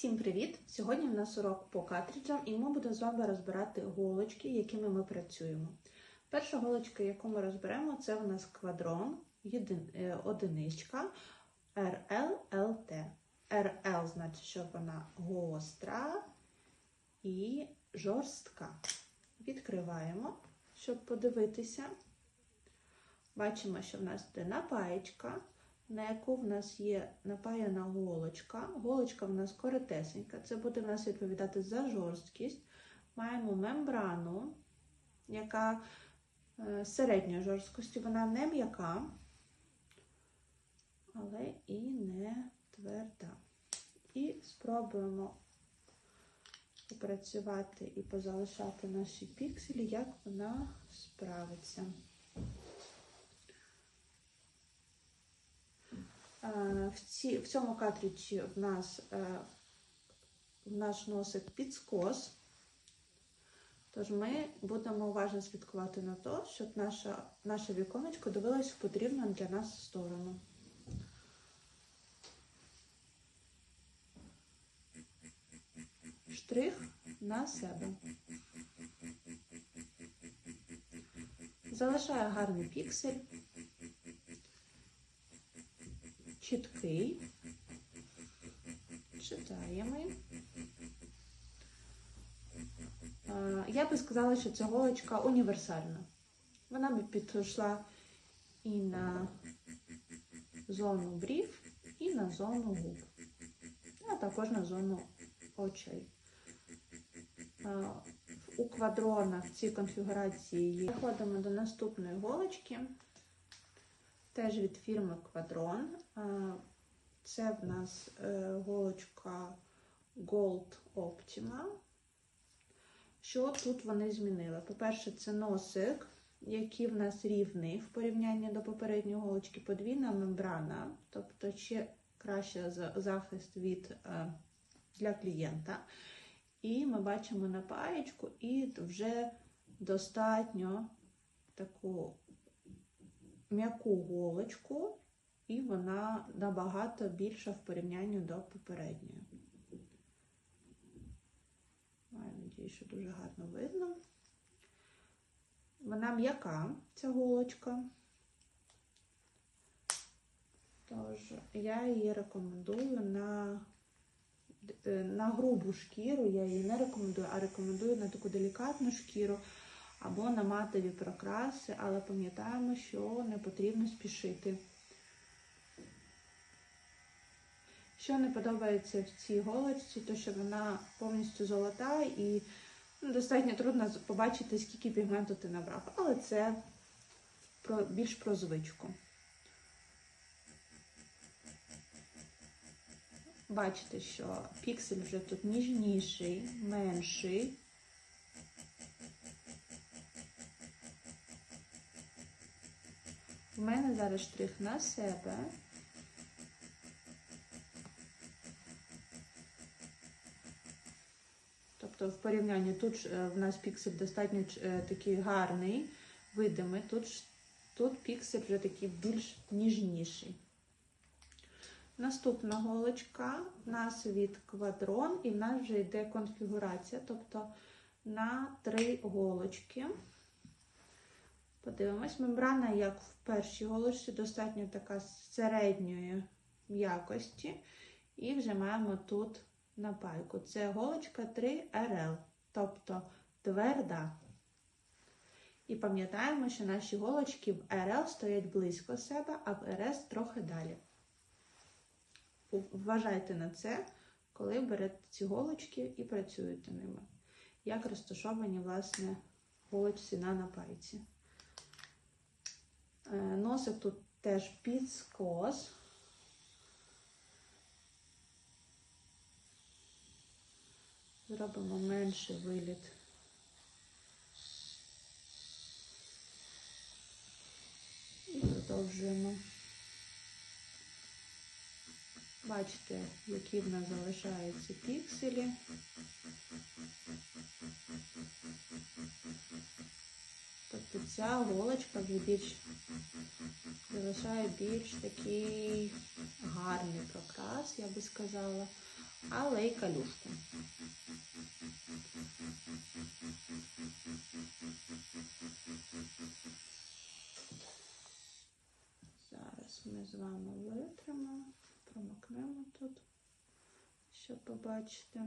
Всім привіт! Сьогодні в нас урок по картриджам, і ми будемо з вами розбирати голочки, якими ми працюємо. Перша голочка, яку ми розберемо, це в нас квадрон, е, одиничка RLLT. RL значить, що вона гостра і жорстка. Відкриваємо, щоб подивитися. Бачимо, що в нас буде напаєчка, на яку в нас є напаяна голочка. Голочка в нас коротесенька, це буде в нас відповідати за жорсткість. Маємо мембрану, яка е, середньої жорсткості, вона не м'яка, але і не тверда. І спробуємо попрацювати і позалишати наші пікселі, як вона справиться. В, ці, в цьому картриджі в нас е, наш носик під скос. Тож ми будемо уважно слідкувати на те, щоб наша, наше віконечко дивилось в потрібну для нас сторону. Штрих на себе. Залишаю гарний піксель. Чіткий. Читаємо. Е, Я би сказала, що ця голочка універсальна. Вона би підійшла і на зону брів, і на зону губ, а також на зону очей. Е, У квадронах в цій конфігурації. Переходимо до наступної голочки. Теж від фірми. Е, Це в нас е, голочка Gold Optima. Що тут вони змінили? По-перше, це носик, який в нас рівний в порівнянні до попередньої голочки, подвійна мембрана, тобто ще краще захист від, е, для клієнта. І ми бачимо напаєчку і вже достатньо таку м'яку голочку, і вона набагато більша в порівнянні до попередньої. Маю надію, що дуже гарно видно. Вона м'яка, ця голочка. Тож, я її рекомендую на на грубу шкіру, я її не рекомендую, а рекомендую на таку делікатну шкіру або на матові прокраси, але пам'ятаємо, що не потрібно спішити. Що не подобається в цій голочці, то що вона повністю золота і ну, достатньо трудно побачити, скільки пігменту ти набрав. Але це більш про звичку. Бачите, що піксель вже тут ніжніший, менший. У мене зараз штрих на себе. Тобто в порівнянні тут в нас піксель достатньо такий гарний, видимий, тут, тут піксель вже такий більш ніжніший. Наступна голочка в нас від квадрон, і в нас вже йде конфігурація, тобто на три голочки. Подивимось, мембрана, як в першій голочці, достатньо така середньої м'якості. І вже маємо тут напайку. Це голочка 3RL, тобто тверда. І пам'ятаємо, що наші голочки в RL стоять близько себе, а в RS трохи далі. Вважайте на це, коли берете ці голочки і працюєте ними. Як розташовані, власне, голочці на напайці. Носик тут теж під скос. Зробимо менший виліт. І продовжуємо. Бачите, які в нас залишаються пікселі. Тобто ця голочка вже більш залишає більш такий гарний прокрас, я би сказала. але й калюшку. Зараз ми з вами витримо, промокнемо тут, щоб побачити.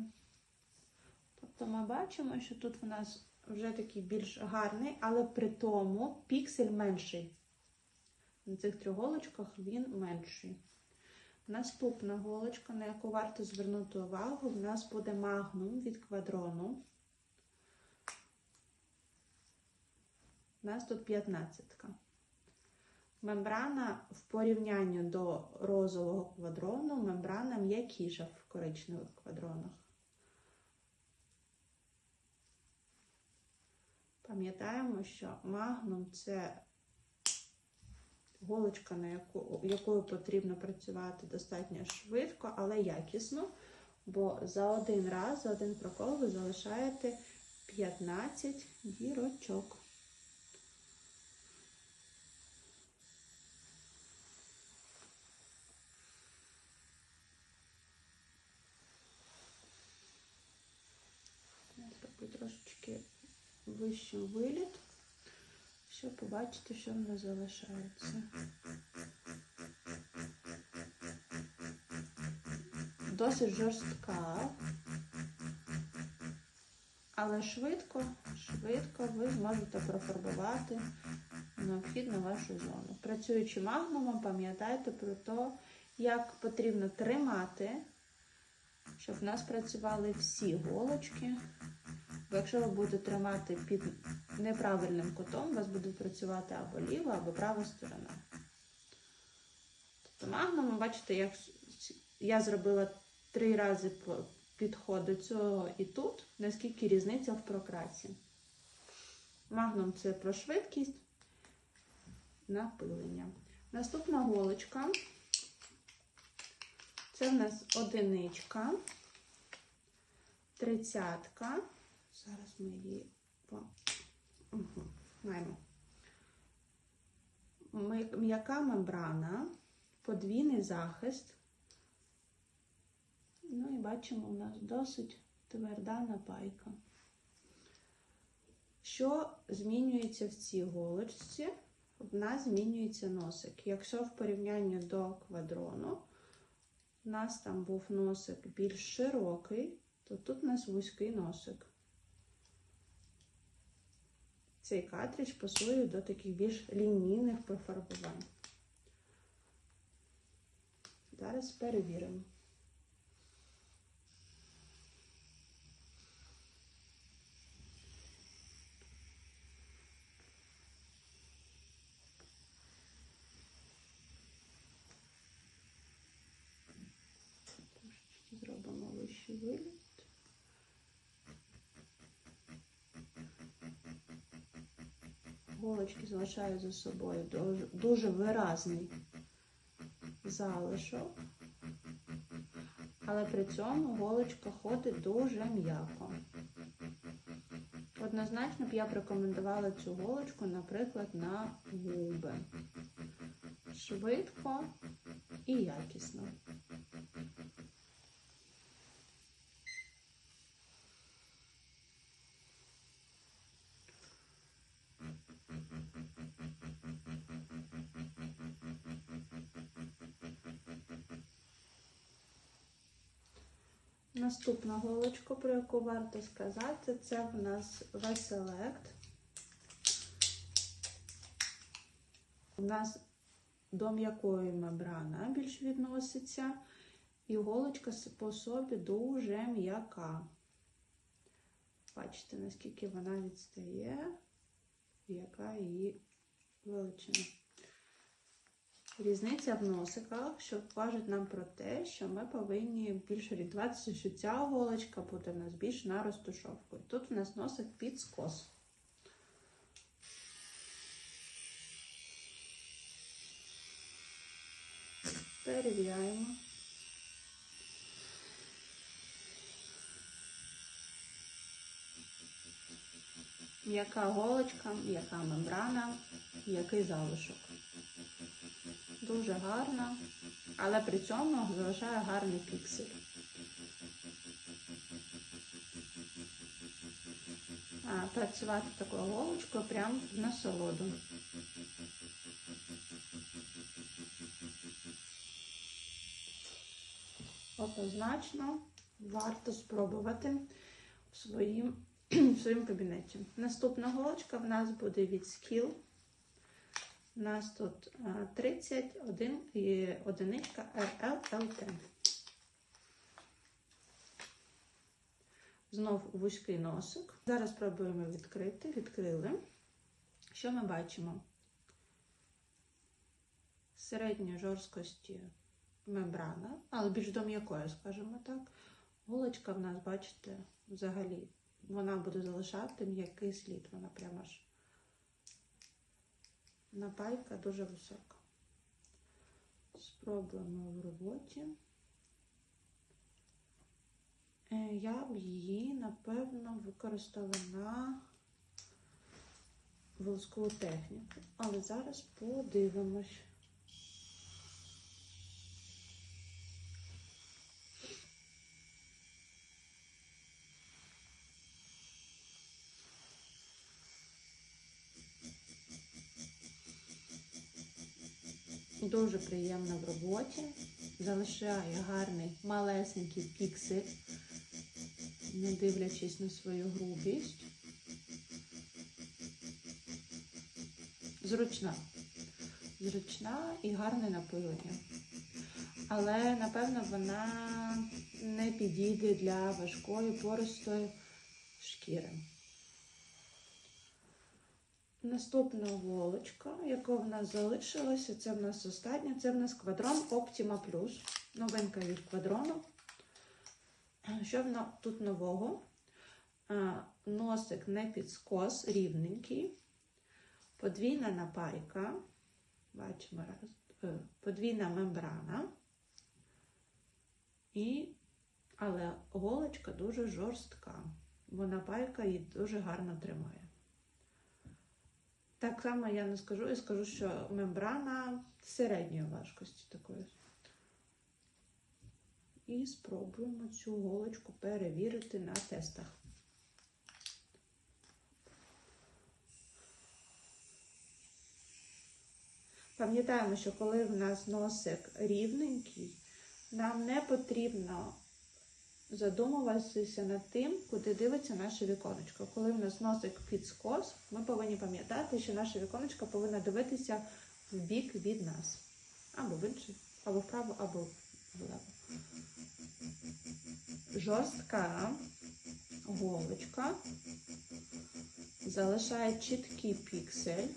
Тобто ми бачимо, що тут в нас вже такий більш гарний, але при тому піксель менший. На цих трьох голочках він менший. Наступна голочка, на яку варто звернути увагу, в нас буде магнум від квадрону. У нас тут 15. -ка. Мембрана в порівнянні до розового квадрону, мембрана м'якіша в коричневих квадронах. Пам'ятаємо, що магнум це голочка, на яку, якою потрібно працювати достатньо швидко, але якісно, бо за один раз, за один прокол ви залишаєте 15 дірочок. Вищий виліт, щоб побачити, що в нас залишається. Досить жорстка, але швидко, швидко ви зможете профарбувати необхідну вашу зону. Працюючи магнумом, пам'ятайте про те, як потрібно тримати, щоб в нас працювали всі голочки. Бо якщо ви будете тримати під неправильним кутом, у вас буде працювати або ліва, або права сторона. Тобто магнум, бачите, як я зробила три рази підход до цього і тут, наскільки різниця в прокрасі. Магнум це про швидкість напилення. Наступна голочка. Це в нас одиничка, тридцятка. Зараз ми її маємо. М'яка мембрана, подвійний захист. Ну і бачимо, у нас досить тверда напайка. Що змінюється в цій голочці? В нас змінюється носик. Якщо в порівнянні до квадрону, у нас там був носик більш широкий, то тут у нас вузький носик. Цей картридж пасує до таких більш лінійних профарбувань. Зараз перевіримо. Зробимо вищий виліт. Голочки залишають за собою дуже, дуже виразний залишок, але при цьому голочка ходить дуже м'яко. Однозначно б я б рекомендувала цю голочку, наприклад, на губи. Швидко і якісно. Наступна голочка, про яку варто сказати, це в нас Веселект. У нас до м'якої мембрана більш відноситься, і голочка по собі дуже м'яка. Бачите, наскільки вона відстає, яка її величина. Різниця в носиках, що кажуть нам про те, що ми повинні більше орієнтуватися, що ця голочка буде в нас більш на розтушовку. Тут у нас носик під скос. Перевіряємо. М'яка голочка, м'яка мембрана, м'який залишок дуже гарна, але при цьому залишає гарний піксель. А, працювати такою голочкою прямо в насолоду. Однозначно варто спробувати в своїм, в своїм кабінеті. Наступна голочка в нас буде від Skill. Нас тут 31 і одиничка RLLT. Знов вузький носик. Зараз спробуємо відкрити. Відкрили. Що ми бачимо? Середньої жорсткості мембрана, але більш до м'якої, скажімо так. Голочка в нас, бачите, взагалі, вона буде залишати м'який слід. Вона прямо ж напайка дуже висока. Спробуємо в роботі. Е, Я б її, напевно, використала на волоскову техніку. Але зараз подивимось. Дуже приємна в роботі. Залишає гарний малесенький піксель, не дивлячись на свою грубість. Зручна. Зручна і гарне напилення. Але, напевно, вона не підійде для важкої пористої шкіри. Наступна волочка, яка в нас залишилася, це в нас остання, це в нас квадрон Optima Plus. Новинка від квадрону. Що в тут нового? Носик не під скос, рівненький. Подвійна напайка. Бачимо раз. е, Подвійна мембрана. І, але голочка дуже жорстка, бо напайка її дуже гарно тримає. Так само я не скажу, я скажу, що мембрана середньої важкості такої. І спробуємо цю голочку перевірити на тестах. Пам'ятаємо, що коли в нас носик рівненький, нам не потрібно задумуватися над тим, куди дивиться наше віконечко. Коли в нас носик під скос, ми повинні пам'ятати, що наше віконечко повинно дивитися в бік від нас. Або в інший, або вправо, або влево. Жорстка голочка залишає чіткий піксель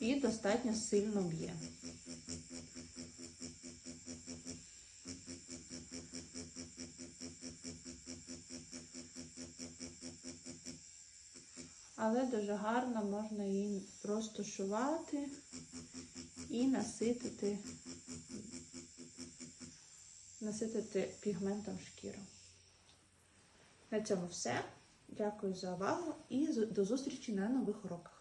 і достатньо сильно б'є. Але дуже гарно можна її розташувати і наситити, наситити пігментом шкіру. На цьому все. Дякую за увагу і до зустрічі на нових уроках.